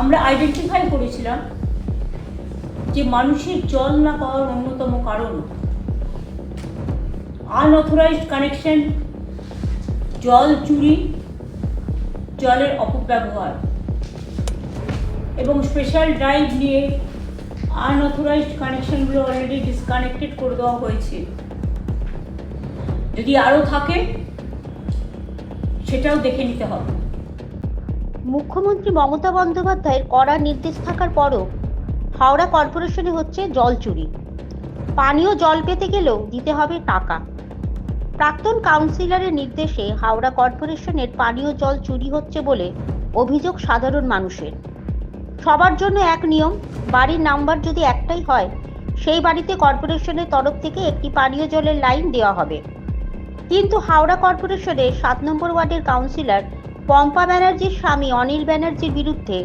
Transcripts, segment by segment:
আমরা আইডেন্টিফাই করেছিলাম যে মানুষের জল না পাওয়ার অন্যতম কারণ আনঅথরাইজড কানেকশন জল চুরি, জলের অপব্যবহার এবং স্পেশাল ড্রাইভ নিয়ে আনঅথরাইজড কানেকশনগুলো অলরেডি ডিসকানেক্টেড করে দেওয়া হয়েছে। যদি আরও থাকে, সেটাও দেখে নিতে হবে। মুখ্যমন্ত্রী মমতা বন্দ্যোপাধ্যায়ের কড়া নির্দেশ থাকার পরও হাওড়া কর্পোরেশনে হচ্ছে জল চুরি। পানীয় জল পেতে গেলেও দিতে হবে টাকা। প্রাক্তন কাউন্সিলরের নির্দেশে হাওড়া কর্পোরেশনের পানীয় জল চুরি হচ্ছে বলে অভিযোগ সাধারণ মানুষের। সবার জন্য এক নিয়ম, বাড়ির নাম্বার যদি একটাই হয়, সেই বাড়িতে কর্পোরেশনের তরফ থেকে একটি পানীয় জলের লাইন দেওয়া হবে। কিন্তু হাওড়া কর্পোরেশনের সাত নম্বর ওয়ার্ডের কাউন্সিলর পম্পা ব্যানার্জির স্বামী অনিল ব্যানার্জির বিরুদ্ধে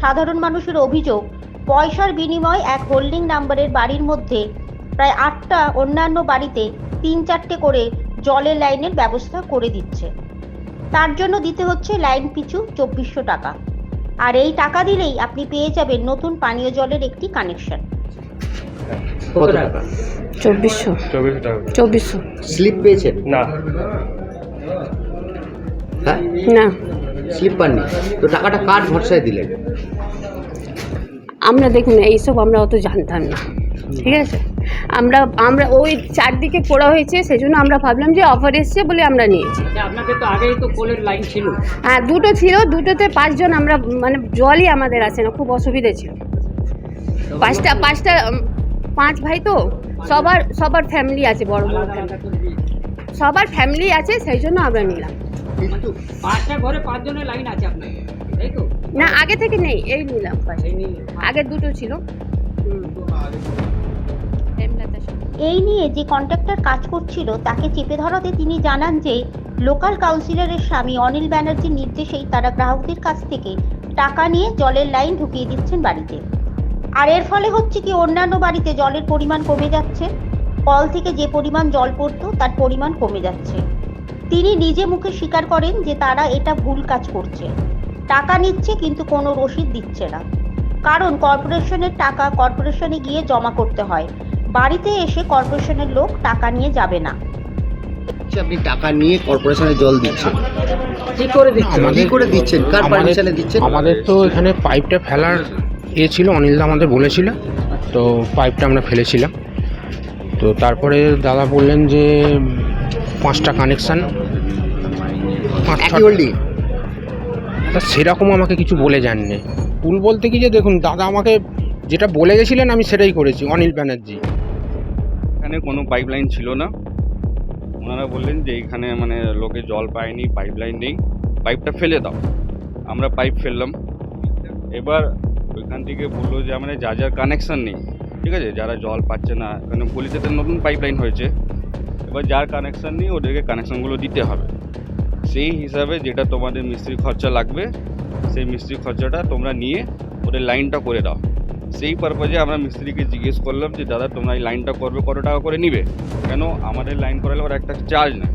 সাধারণ মানুষের অভিযোগ পয়সার বিনিময়ে এক হোল্ডিং নাম্বারের বাড়ির মধ্যে প্রায় আটটা অন্যান্য বাড়িতে তিন চারটে করে জলের লাইনের ব্যবস্থা করে দিচ্ছে। তার জন্য দিতে হচ্ছে লাইন পিছু চব্বিশশো টাকা। আর এই টাকা দিলেই আপনি পেয়ে যাবেন নতুন পানীয় জলের একটি কানেকশন। কত টাকা? চব্বিশশো। চব্বিশশো স্লিপ পেয়েছেন? না। হ্যাঁ? না। স্লিপ পাননি। তো টাকাটা কার ভরসায় দিলেন? আমরা দেখুন এইসব আমরা অত জানতাম না। ঠিক আছে? আমরা আমরা ওই চারদিকে করা হয়েছে সেই জন্য আমরা ভাবলাম যে অফার এসছে বলে আমরা নিয়েছি। আচ্ছা, তো আগেই তো কোলের লাইন ছিল। হ্যাঁ দুটো ছিল দুটোতে পাঁচজন আমরা মানে জলই আমাদের আছে না খুব অসুবিধে ছিল। পাঁচটা পাঁচটা পাঁচ ভাই তো সবার সবার ফ্যামিলি আছে বড় বড়। সবার ফ্যামিলি আছে সেই জন্য আমরা নিলাম। কিন্তু পাঁচটা ঘরে পাঁচজনের লাইন আছে আপনার। তাই তো? না আগে থেকে নেই এই নিলাম নিয়ে আগে দুটো ছিল। এই নিয়ে যে কন্ট্রাক্টর কাজ করছিল তাকে চেপে ধরাতে তিনি জানান যে লোকাল কাউন্সিলরের স্বামী অনিল ব্যানার্জির নির্দেশেই তারা গ্রাহকদের কাছ থেকে টাকা নিয়ে জলের লাইন ঢুকিয়ে দিচ্ছেন বাড়িতে। আর এর ফলে হচ্ছে কি অন্যান্য বাড়িতে জলের পরিমাণ কমে যাচ্ছে। কল থেকে যে পরিমাণ জল পড়তো তার পরিমাণ কমে যাচ্ছে। তিনি নিজে মুখে স্বীকার করেন যে তারা এটা ভুল কাজ করছে। টাকা নিচ্ছে কিন্তু কোনো রসিদ দিচ্ছে না। কারণ কর্পোরেশনের টাকা কর্পোরেশনে গিয়ে জমা করতে হয়। বাড়িতে এসে কর্পোরেশনের লোক টাকা নিয়ে যাবে না। আপনি টাকা নিয়ে কর্পোরেশনে জল দিচ্ছেন। কি করে দিচ্ছে কি করে দিচ্ছেন? কার আমাদের- পারমিশনে দিচ্ছেন? আমাদের তো এখানে পাইপটা ফেলার এ ছিল অনিলদা আমাদের বলেছিল। তো পাইপটা আমরা ফেলেছিলাম। তো তারপরে দাদা বললেন যে পাঁচটা কানেকশান সেরকম আমাকে কিছু বলে যাননি। ভুল বলতে কি যে দেখুন দাদা আমাকে যেটা বলে গেছিলেন আমি সেটাই করেছি অনিল ব্যানার্জি। এখানে কোনো পাইপলাইন ছিল না। ওনারা বললেন যে এখানে মানে লোকে জল পায়নি পাইপলাইন নেই। পাইপটা ফেলে দাও। আমরা পাইপ ফেললাম। এবার ওইখান থেকে বলল যে আমাদের যা যার কানেকশান নেই। ঠিক আছে? যারা জল পাচ্ছে না এখানে গলিতে নতুন পাইপলাইন হয়েছে। এবার যার কানেকশান নেই ওদেরকে কানেকশানগুলো দিতে হবে। সেই হিসাবে যেটা তোমাদের মিস্ত্রি খরচা লাগবে সেই মিস্ত্রি খরচাটা তোমরা নিয়ে ওদের লাইনটা করে দাও। সেই পারপাজে আমরা মিস্ত্রিকে জিজ্ঞেস করলাম যে দাদা তোমরা এই লাইনটা করবে কত টাকা করে নিবে? কেন আমাদের লাইন করালে ওরা একটা চার্জ না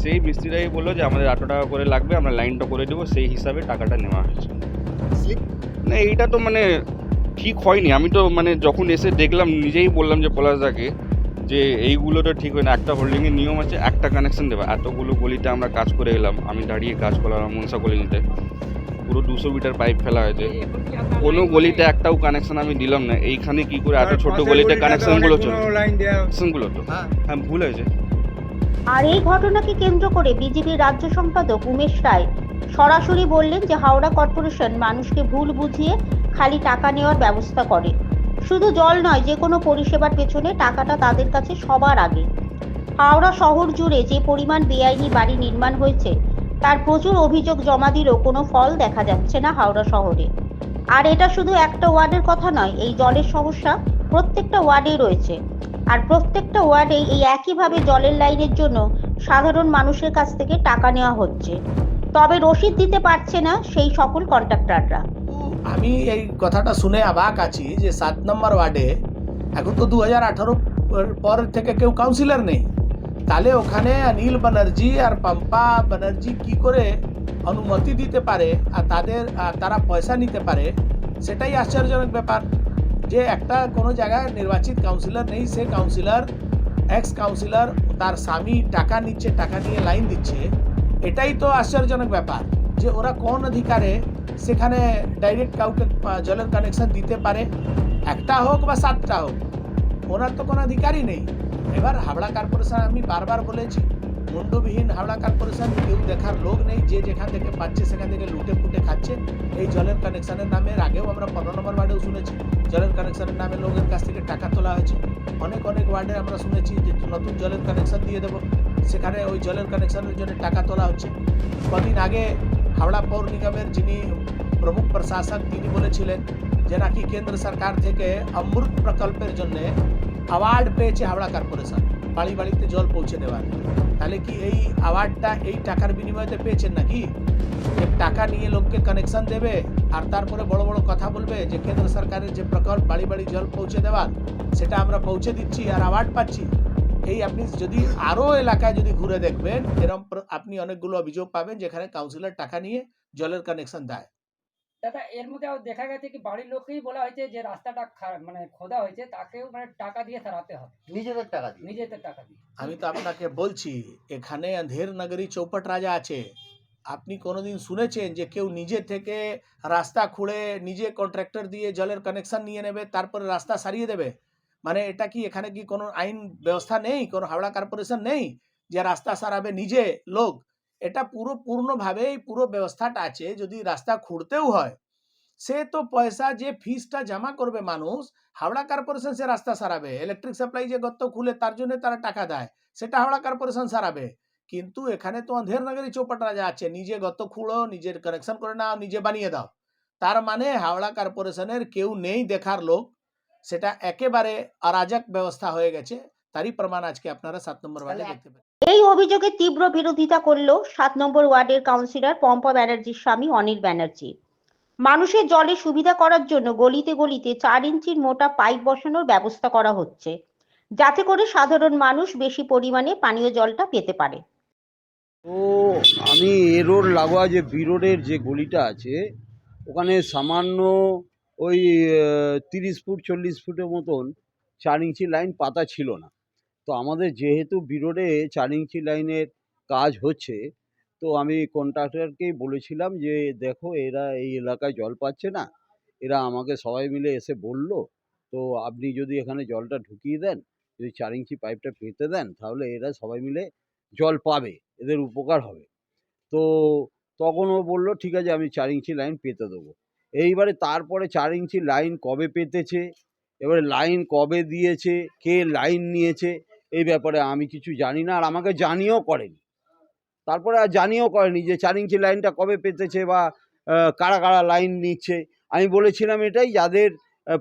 সেই মিস্ত্রিরাই বলল যে আমাদের এত টাকা করে লাগবে আমরা লাইনটা করে দেবো। সেই হিসাবে টাকাটা নেওয়া হয়েছে। না এইটা তো মানে ঠিক হয়নি। আমি তো মানে যখন এসে দেখলাম নিজেই বললাম যে পলাশদাকে যে এইগুলো তো ঠিক হয় না একটা হোল্ডিংয়ের নিয়ম আছে একটা কানেকশন দেবে। এতগুলো গলিতে আমরা কাজ করে এলাম আমি দাঁড়িয়ে কাজ করলাম মনসা কলিনিতে পুরো দুশো মিটার পাইপ ফেলা হয়েছে। কোনো গলিতে একটাও কানেকশন আমি দিলাম না। এইখানে কি করে এত ছোট গলিতে কানেকশনগুলো চলে কানেকশনগুলো তো। হ্যাঁ। হ্যাঁ ভুল হয়েছে। আর এই ঘটনাকে কেন্দ্র করে বিজেপির রাজ্য সম্পাদক উমেশ রায় সরাসরি বললেন যে হাওড়া কর্পোরেশন মানুষকে ভুল বুঝিয়ে খালি টাকা নেওয়ার ব্যবস্থা করে। শুধু জল নয়, যে কোনো পরিষেবার পেছনে টাকাটা তাদের কাছে সবার আগে। হাওড়া শহর জুড়ে যে পরিমাণ বেআইনি বাড়ি নির্মাণ হয়েছে, তার প্রচুর অভিযোগ জমা দিলেও কোনো ফল দেখা যাচ্ছে না হাওড়া শহরে। আর এটা শুধু একটা ওয়ার্ডের কথা নয়, এই জলের সমস্যা প্রত্যেকটা ওয়ার্ডেই রয়েছে। আর প্রত্যেকটা ওয়ার্ডেই এই একইভাবে জলের লাইনের জন্য সাধারণ মানুষের কাছ থেকে টাকা নেওয়া হচ্ছে। তবে রসিদ দিতে পারছে না সেই সকল কন্ট্রাক্টররা। আমি এই কথাটা শুনে অবাক আছি যে সাত নম্বর ওয়ার্ডে এখন তো দু হাজার আঠারো পর থেকে কেউ কাউন্সিলর নেই। তাহলে ওখানে অনিল ব্যানার্জি আর পাম্পা ব্যানার্জি কি করে অনুমতি দিতে পারে আর তাদের তারা পয়সা নিতে পারে, সেটাই আশ্চর্যজনক ব্যাপার। যে একটা কোনো জায়গায় নির্বাচিত কাউন্সিলর নেই, সে কাউন্সিলর এক্স কাউন্সিলর তার স্বামী টাকা নিচ্ছে, টাকা নিয়ে লাইন দিচ্ছে, এটাই তো আশ্চর্যজনক ব্যাপার যে ওরা কোন অধিকারে সেখানে ডাইরেক্ট কাউকে জলের কানেকশন দিতে পারে। একটা হোক বা সাতটা হোক, ওনার তো কোনো অধিকারই নেই। এবার হাওড়া কর্পোরেশন আমি বারবার বলেছি, মুন্ডবিহীন হাওড়া কর্পোরেশন কেউ দেখার লোক নেই, যে যেখান থেকে পাচ্ছে সেখান থেকে লুটে পুটে খাচ্ছে। এই জলের কানেকশনের নামে আগেও আমরা পনেরো নম্বর ওয়ার্ডেও শুনেছি, জলের কানেকশনের নামে লোকের কাছ থেকে টাকা তোলা হয়েছে। অনেক অনেক ওয়ার্ডে আমরা শুনেছি যে নতুন জলের কানেকশন দিয়ে দেবো। সেখানে ওই জলের কানেকশনের জন্য টাকা তোলা হচ্ছে। কদিন আগে হাওড়া পৌর নিগমের যিনি প্রমুখ প্রশাসক, তিনি বলেছিলেন যে নাকি কেন্দ্র সরকার থেকে অমৃত প্রকল্পের জন্য অ্যাওয়ার্ড পেয়েছে হাওড়া কর্পোরেশন, বাড়ি বাড়িতে জল পৌঁছে দেওয়ার। তাহলে কি এই অ্যাওয়ার্ডটা এই টাকার বিনিময়তে পেয়েছেন নাকি? যে টাকা নিয়ে লোককে কানেকশন দেবে, আর তারপরে বড় বড় কথা বলবে যে কেন্দ্র সরকারের যে প্রকল্প, বাড়ি বাড়ি জল পৌঁছে দেওয়ার, সেটা আমরা পৌঁছে দিচ্ছি আর অ্যাওয়ার্ড পাচ্ছি। এই আপনি যদি আরও এলাকায় যদি ঘুরে দেখবেন এরকম আপনি অনেকগুলো অভিযোগ পাবেন যেখানে কাউন্সিলর টাকা নিয়ে জলের কানেকশন দেয়। দাদা এর মধ্যে দেখা গেছে কি বাড়ির লোককেই বলা হয়েছে যে রাস্তাটা মানে খোদা হয়েছে তাকেও মানে টাকা দিয়ে সারাতে হবে। নিজেদের টাকা দিয়ে। নিজেদের টাকা দিয়ে। আমি তো আপনাকে বলছি এখানে অন্ধের নগরী চৌপট রাজা আছে। আপনি কোনোদিন শুনেছেন যে কেউ নিজে থেকে রাস্তা খুঁড়ে নিজে কন্ট্রাক্টর দিয়ে জলের কানেকশন নিয়ে নেবে তারপরে রাস্তা সারিয়ে দেবে? মানে এটা কি এখানে কি কোনো আইন ব্যবস্থা নেই? কোনো হাওড়া কর্পোরেশন নেই? যে রাস্তা সারাবে নিজে লোক? এটা পুরো পূর্ণভাবেই পুরো ব্যবস্থাটা আছে, যদি রাস্তা খুঁড়তেও হয়। সে তো পয়সা যে ফিসটা জমা করবে মানুষ, হাওড়া কর্পোরেশন সে রাস্তা সারাবে। ইলেকট্রিক সাপ্লাই যে গর্ত খুলে তার জন্য তারা টাকা দেয়, সেটা হাওড়া কর্পোরেশন সারাবে। কিন্তু এখানে তো অন্ধের নগরী চৌপাট রাজা আছে। নিজে গত খুঁড়ো, নিজের কানেকশন করে নাও, নিজে বানিয়ে দাও। তার মানে হাওড়া কর্পোরেশনের কেউ নেই দেখার লোক। সেটা একেবারে অরাজক ব্যবস্থা হয়ে গেছে। তারই প্রমাণ আজকে আপনারা সাত নম্বর ওয়ার্ডে দেখতে পাবেন এই অভিযোগে তীব্র বিরোধিতা করল সাত নম্বর ওয়ার্ডের কাউন্সিলর পম্পা ব্যানার্জির স্বামী অনিল ব্যানার্জি। মানুষের জলের সুবিধা করার জন্য গলিতে গলিতে চার ইঞ্চির মোটা পাইপ বসানোর ব্যবস্থা করা হচ্ছে যাতে করে সাধারণ মানুষ বেশি পরিমাণে পানীয় জলটা পেতে পারে। তো আমি এ রোড লাগোয়া যে বি রোডের যে গলিটা আছে ওখানে সামান্য ওই তিরিশ ফুট, চল্লিশ ফুটের মতন চার ইঞ্চি লাইন পাতা ছিল না। তো আমাদের যেহেতু বিরোডে চার ইঞ্চি লাইনের কাজ হচ্ছে, তো আমি কন্ট্রাক্টরকেই বলেছিলাম যে, দেখো, এরা এই এলাকায় জল পাচ্ছে না। এরা আমাকে সবাই মিলে এসে বলল, তো আপনি যদি এখানে জলটা ঢুকিয়ে দেন, যদি চার ইঞ্চি পাইপটা পেতে দেন, তাহলে এরা সবাই মিলে জল পাবে, এদের উপকার হবে। তো তখন ও বলল, ঠিক আছে, আমি চার ইঞ্চি লাইন পেতে দেবো। এইবারে তারপরে চার ইঞ্চি লাইন কবে পেতেছে? এবারে লাইন কবে দিয়েছে? কে লাইন নিয়েছে? এই ব্যাপারে আমি কিছু জানি না, আর আমাকে জানিয়েও করেনি। তারপরে আর জানিয়েও করেনি যে চার ইঞ্চি লাইনটা কবে পেতেছে বা কারা কারা লাইন নিচ্ছে। আমি বলেছিলাম এটাই, যাদের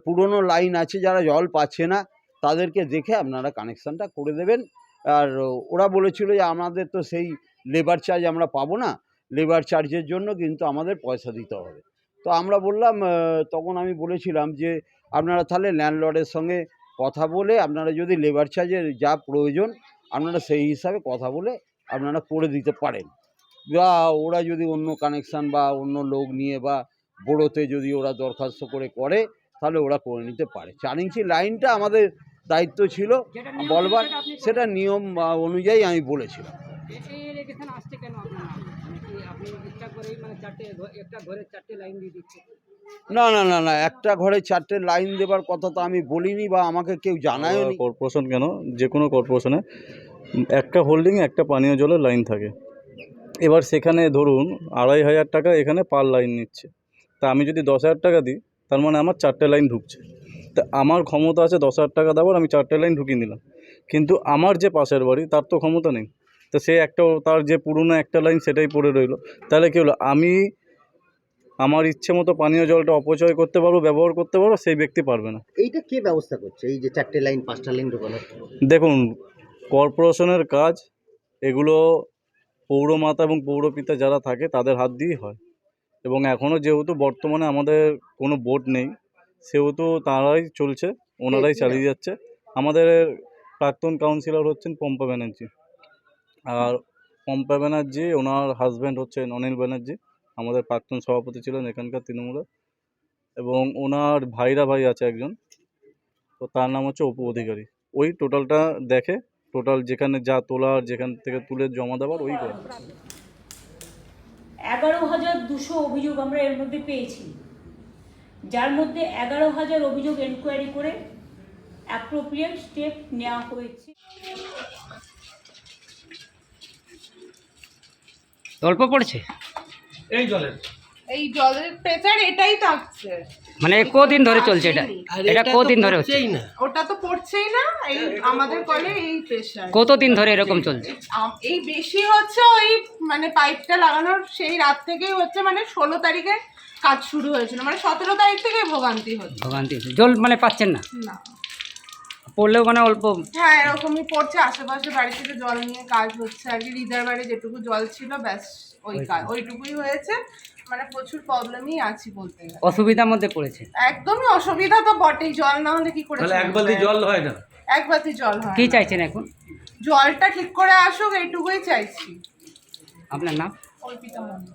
পুরনো লাইন আছে, যারা জল পাচ্ছে না, তাদেরকে দেখে আপনারা কানেকশানটা করে দেবেন। আর ওরা বলেছিল যে আমাদের তো সেই লেবার চার্জ আমরা পাবো না। লেবার চার্জের জন্য কিন্তু আমাদের পয়সা দিতে হবে। তো আমরা বললাম তখন আমি বলেছিলাম যে আপনারা তাহলে ল্যান্ডলর্ডের সঙ্গে কথা বলে আপনারা যদি লেবার চার্জের যা প্রয়োজন আপনারা সেই হিসাবে কথা বলে আপনারা করে দিতে পারেন। বা ওরা যদি অন্য কানেকশান বা অন্য লোক নিয়ে বা বড়োতে যদি ওরা দরখাস্ত করে করে তাহলে ওরা করে নিতে পারে। চার ইঞ্চি লাইনটা আমাদের দায়িত্ব ছিল বলবার সেটা নিয়ম অনুযায়ী আমি বলেছিলাম। ইচ্ছা করেই মানে চারটে একটা ঘরে চারটে লাইন দিয়ে দিচ্ছে। না না না না একটা ঘরে চারটে লাইন দেবার কথা তো আমি বলিনি বা আমাকে কেউ জানায়নি। কর্পোরেশন কেন? যে কোনো কর্পোরেশনে একটা হোল্ডিংয়ে একটা পানীয় জলের লাইন থাকে। এবার সেখানে ধরুন আড়াই হাজার টাকা এখানে পার লাইন নিচ্ছে। তা আমি যদি দশ হাজার টাকা দিই তার মানে আমার চারটে লাইন ঢুকছে। তা আমার ক্ষমতা আছে দশ হাজার টাকা দেওয়ার আমি চারটে লাইন ঢুকিয়ে দিলাম কিন্তু আমার যে পাশের বাড়ি তার তো ক্ষমতা নেই। তো সে একটা তার যে পুরনো একটা লাইন সেটাই পড়ে রইল। তাহলে কী হলো? আমি আমার ইচ্ছে মতো পানীয় জলটা অপচয় করতে পারব ব্যবহার করতে পারব সেই ব্যক্তি পারবে না। এইটা কে ব্যবস্থা করছে? এই যে চারটে লাইন পাঁচটা লাইন ঢোকানোর দেখুন কর্পোরেশনের কাজ এগুলো পৌরমাতা এবং পৌরপিতা যারা থাকে তাদের হাত দিয়েই হয়। এবং এখনও যেহেতু বর্তমানে আমাদের কোনো বোর্ড নেই সেহেতু তারাই চলছে ওনারাই চালিয়ে যাচ্ছে। আমাদের প্রাক্তন কাউন্সিলর হচ্ছেন পম্পা ব্যানার্জি। আর পম্পা ব্যানার্জি, ওনার হাজব্যান্ড হচ্ছেন অনিল ব্যানার্জি, আমাদের প্রাক্তন সভাপতি ছিলেন এখানকার তৃণমূলের। এবং ওনার ভাইরা ভাই আছে একজন, তো তার নাম হচ্ছে অপু অধিকারী। ওই টোটালটা দেখে টোটাল যেখানে যা তোলার, যেখান থেকে তুলে জমা দেওয়ার, ওই করে। এগারো হাজার দুশো অভিযোগ আমরা এর মধ্যে পেয়েছি। যার মধ্যে এগারো হাজার অভিযোগ এনকোয়ারি করে অ্যাপ্রোপ্রিয়েট স্টেপ নেওয়া হয়েছে। অল্প পড়ছে? এই জলের। এই জলের প্রেসার এটাই থাকছে। মানে কদিন ধরে চলছে এটা? এটা কদিন ধরে হচ্ছে? ওটা তো পড়ছেই না এই আমাদের কলে এই প্রেসার কতদিন ধরে এরকম চলছে? এই বেশি হচ্ছে ওই মানে পাইপটা লাগানোর সেই রাত থেকেই হচ্ছে মানে ষোলো তারিখে কাজ শুরু হয়েছিল। মানে সতেরো তারিখ থেকে ভোগান্তি হচ্ছে। ভোগান্তি জল মানে পাচ্ছেন না? না। পড়লেও মানে অল্প। হ্যাঁ এরকমই পড়ছে। আশেপাশে বাড়ি থেকে জল নিয়ে কাজ হচ্ছে আর কি। হৃদয়ের বাড়ি যেটুকু জল ছিল ব্যাস ওই কাজ। ওইটুকুই হয়েছে। মানে প্রচুর প্রবলেমই আছি বলতে গেলে। অসুবিধার মধ্যে পড়েছে? একদমই অসুবিধা তো বটেই। জল না হলে কি করে চলবে? জল হয় না? এক বালতি জল হয় কি চাইছেন এখন? জলটা ঠিক করে আসুক এইটুকুই চাইছি। আপনার নাম? অর্পিতা মন্ডল